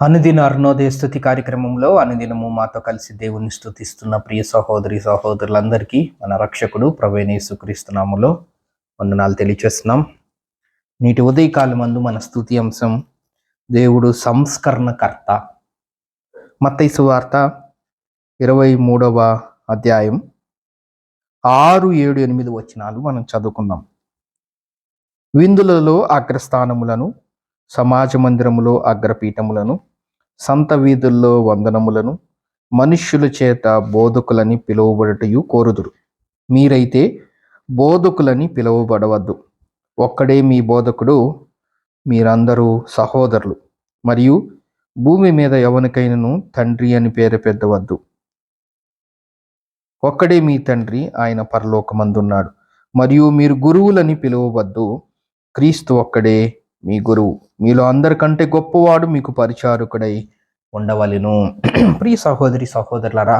అనుదిన అరుణోదయ స్థుతి కార్యక్రమంలో అనుదినము మాతో కలిసి దేవుని స్థుతిస్తున్న ప్రియ సహోదరి సహోదరులందరికీ మన రక్షకుడు ప్రవేణేసుక్రీస్తునాములో వందనాలు తెలియచేస్తున్నాం. నీటి ఉదయకాలం మందు మన స్థుతి అంశం దేవుడు సంస్కరణకర్త. మత్తైసు వార్త ఇరవై మూడవ అధ్యాయం ఆరు ఏడు ఎనిమిది వచనాలు మనం చదువుకుందాం. విందులలో అగ్రస్థానములను సమాజ మందిరములో అగ్రపీఠములను సంత వీధుల్లో వందనములను మనుష్యుల చేత బోధకులని పిలువబడటయు కోరుదురు. మీరైతే బోధకులని పిలువబడవద్దు. ఒక్కడే మీ బోధకుడు మీరందరూ సహోదరులు. మరియు భూమి మీద ఎవరికైనను తండ్రి అని పేరు పెద్దవద్దు ఒక్కడే మీ తండ్రి ఆయన పరలోకమందున్నాడు. మరియు మీరు గురువులని పిలువవద్దు. క్రీస్తు ఒక్కడే మీ గురువు మీలో అందరికంటే గొప్పవాడు మీకు పరిచారకుడై ఉండవలెను. ప్రియ సహోదరి సహోదరులరా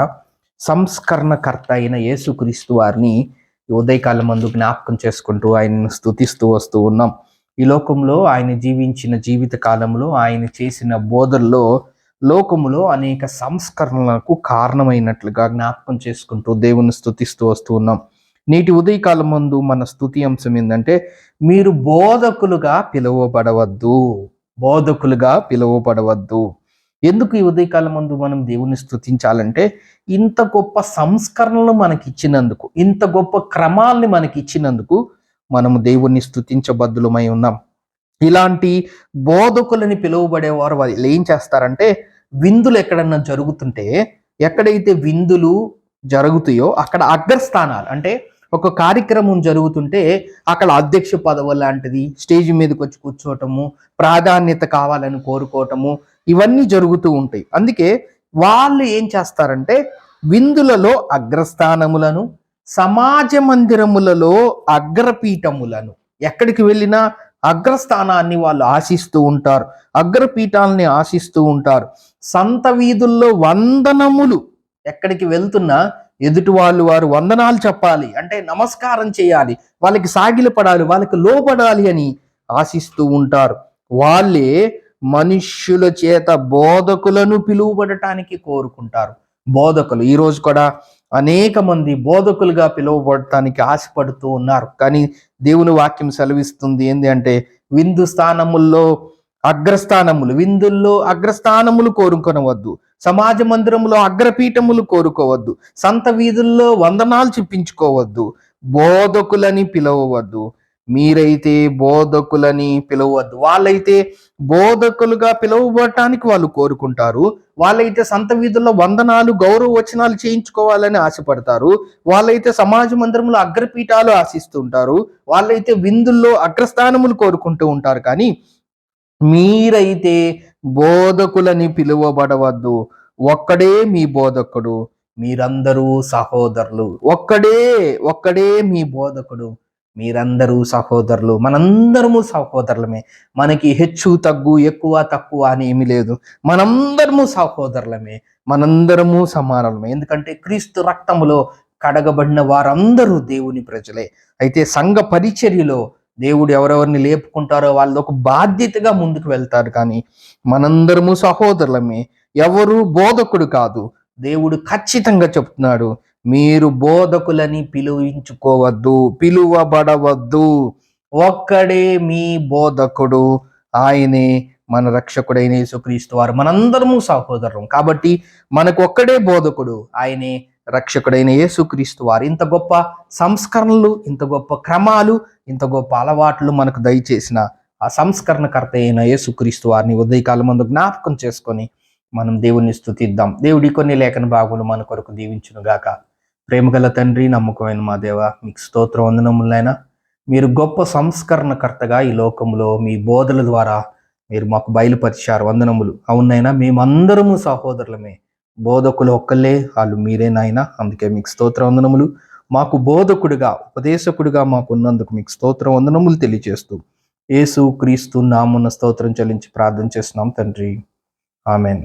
సంస్కరణకర్త అయిన యేసుక్రీస్తు వారిని ఉదయకాలం మందు జ్ఞాపకం చేసుకుంటూ ఆయనను స్థుతిస్తూ వస్తూ ఉన్నాం. ఈ లోకంలో ఆయన జీవించిన జీవిత కాలంలో ఆయన చేసిన బోధల్లో లోకములో అనేక సంస్కరణలకు కారణమైనట్లుగా జ్ఞాపకం చేసుకుంటూ దేవుని స్థుతిస్తూ వస్తూ ఉన్నాం. నేటి ఉదయకాలం ముందు మన స్థుతి అంశం ఏంటంటే మీరు బోధకులుగా పిలువబడవద్దు. బోధకులుగా పిలువబడవద్దు. ఎందుకు ఈ ఉదయకాలం ముందు మనం దేవుని స్థుతించాలంటే ఇంత గొప్ప సంస్కరణలు మనకి ఇచ్చినందుకు ఇంత గొప్ప క్రమాల్ని మనకి ఇచ్చినందుకు మనము దేవుణ్ణి స్థుతించబద్దులమై ఉన్నాం. ఇలాంటి బోధకులని పిలువబడేవారు వాళ్ళు ఏం చేస్తారంటే విందులు ఎక్కడన్నా జరుగుతుంటే ఎక్కడైతే విందులు జరుగుతాయో అక్కడ అగ్రస్థానాలు అంటే ఒక కార్యక్రమం జరుగుతుంటే అక్కడ అధ్యక్ష పదవి లాంటిది స్టేజ్ మీదకి వచ్చి కూర్చోవటము ప్రాధాన్యత కావాలని కోరుకోవటము ఇవన్నీ జరుగుతూ ఉంటాయి. అందుకే వాళ్ళు ఏం చేస్తారంటే విందులలో అగ్రస్థానములను సమాజ మందిరములలో అగ్రపీఠములను ఎక్కడికి వెళ్ళినా అగ్రస్థానాన్ని వాళ్ళు ఆశిస్తూ ఉంటారు. అగ్రపీఠాలని ఆశిస్తూ ఉంటారు. సంత వీధుల్లో వందనములు ఎక్కడికి వెళ్తున్నా ఎదుటి వాళ్ళు వారు వందనాలు చెప్పాలి అంటే నమస్కారం చేయాలి వాళ్ళకి సాగిలి పడాలి వాళ్ళకి లోపడాలి అని ఆశిస్తూ ఉంటారు. వాళ్ళే మనుష్యుల చేత బోధకులను పిలువబడటానికి కోరుకుంటారు. బోధకులు ఈరోజు కూడా అనేక మంది బోధకులుగా పిలువబడటానికి ఆశపడుతూ ఉన్నారు. కానీ దేవుని వాక్యం సెలవిస్తుంది ఏంటి అంటే విందు స్థానముల్లో అగ్రస్థానములు విందుల్లో అగ్రస్థానములు కోరుకొనవద్దు. సమాజ మందిరములో అగ్రపీఠములు కోరుకోవద్దు. సంత వీధుల్లో వందనాలు చూపించుకోవద్దు బోధకులని పిలవవద్దు. మీరైతే బోధకులని పిలవద్దు వాళ్ళైతే బోధకులుగా పిలువబడటానికి వాళ్ళు కోరుకుంటారు. వాళ్ళైతే సంత వీధుల్లో వందనాలు గౌరవ వచనాలు చేయించుకోవాలని ఆశపడతారు. వాళ్ళైతే సమాజ మందిరంలో అగ్రపీఠాలు ఆశిస్తుంటారు. వాళ్ళైతే విందుల్లో అగ్రస్థానములు కోరుకుంటూ ఉంటారు. కానీ మీరైతే బోధకులని పిలువబడవద్దు. ఒక్కడే మీ బోధకుడు మీరందరూ సహోదరులు. ఒక్కడే ఒక్కడే మీ బోధకుడు మీరందరూ సహోదరులు. మనందరము సహోదరులమే. మనకి హెచ్చు తగ్గు ఎక్కువ తక్కువ అని ఏమీ లేదు. మనందరము సహోదరులమే. మనందరము సమానమే. ఎందుకంటే క్రీస్తు రక్తములో కడగబడిన వారందరూ దేవుని ప్రజలే. అయితే సంఘ పరిచర్యలో దేవుడు ఎవరెవరిని లేపుకుంటారో వాళ్ళు ఒక బాధ్యతగా ముందుకు వెళ్తారు కానీ మనందరము సహోదరులమే ఎవరు బోధకుడు కాదు. దేవుడు ఖచ్చితంగా చెప్తున్నాడు మీరు బోధకులని పిలువించుకోవద్దు పిలువబడవద్దు. ఒక్కడే మీ బోధకుడు ఆయనే మన రక్షకుడైన యేసుక్రీస్తు వారు. మనందరము సహోదరం కాబట్టి మనకు ఒక్కడే బోధకుడు ఆయనే రక్షకుడైన యేసుక్రీస్తు వారు. ఇంత గొప్ప సంస్కరణలు ఇంత గొప్ప క్రమాలు ఇంత గొప్ప అలవాట్లు మనకు దయచేసిన ఆ సంస్కరణకర్త అయిన యేసుక్రీస్తు వారిని ఉదయకాలం ముందు జ్ఞాపకం చేసుకొని మనం దేవుణ్ణి స్థుతిద్దాం దేవుడి కొన్ని లేఖన భాగములు మన కొరకు దీవించును గాక. ప్రేమగల తండ్రి నమ్మకమైన మా దేవ మీకు స్తోత్ర వందనములైనా మీరు గొప్ప సంస్కరణకర్తగా ఈ లోకంలో మీ బోధల ద్వారా మీరు మాకు బయలుపరిచారు వందనములు. అవునైనా మేమందరము సహోదరులమే. బోధకులు ఒక్కళ్ళే వాళ్ళు మీరే నాయన. అందుకే మీకు స్తోత్ర వందనములు. మాకు బోధకుడిగా ఉపదేశకుడిగా మాకు ఉన్నందుకు మీకు స్తోత్ర వందనములు తెలియజేస్తూ యేసు క్రీస్తు నామున్న స్తోత్రం చెల్లించి ప్రార్థన చేస్తున్నాం తండ్రి. ఆమెన్.